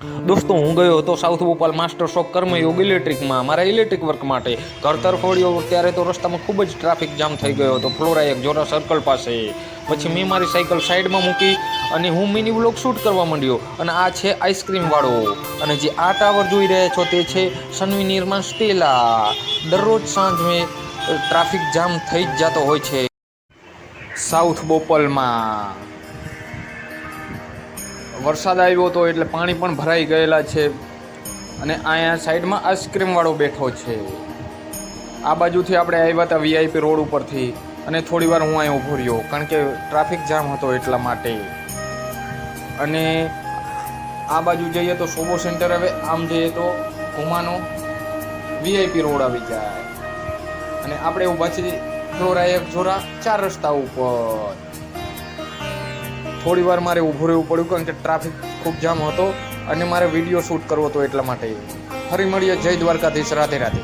દોસ્તો, હું ગયો હતો south Bhopal master shop Karmayog ઇલેક્ટ્રિકમાં. મારા ઇલેક્ટ્રિક વર્ક માટે ઘર તરફ ત્યારે તો રસ્તામાં ખૂબ જ ટ્રાફિક જામ થઈ ગયો હતો. ફ્લોરા એક જોરા સર્કલ પાસે. પછી મેં મારી સાયકલ સાઈડમાં મૂકી અને હું મિની વ્લોગ શૂટ કરવા માંડ્યો. અને આ છે આઈસ્ક્રીમવાળો અને જે આ ટાવર જોઈ રહ્યા છો તે છે સનવી નિર્માણ સ્ટેલા. દરરોજ સાંજ મેં ટ્રાફિક જામ થઈ જ જતો હોય છે. સાઉથ બોપલમાં વરસાદ આવ્યો હતો એટલે પાણી પણ ભરાઈ ગયેલા છે. અને અહીંયા સાઈડમાં આઈસ્ક્રીમવાળો બેઠો છે. આ બાજુથી આપણે આવ્યા હતા વીઆઈપી રોડ ઉપરથી. અને થોડી વાર હું અહીં ઊભો રહ્યો, કારણ કે ટ્રાફિક જામ હતો એટલા માટે. અને આ બાજુ જઈએ તો સોબો સેન્ટર હવે આમ જઈએ તો ઘુમાનો વીઆઈપી રોડ આવી જાય. અને આપણે ઊભા છીએ એક જોરા ચાર રસ્તા ઉપર. થોડી વાર મારે ઊભું રહેવું પડ્યું કારણ કે ટ્રાફિક ખૂબ જામ હતો અને મારે વીડિયો શૂટ કરવો હતો એટલા માટે. ફરી મળીએ જય દ્વારકાધીશ. રાધે રાધે.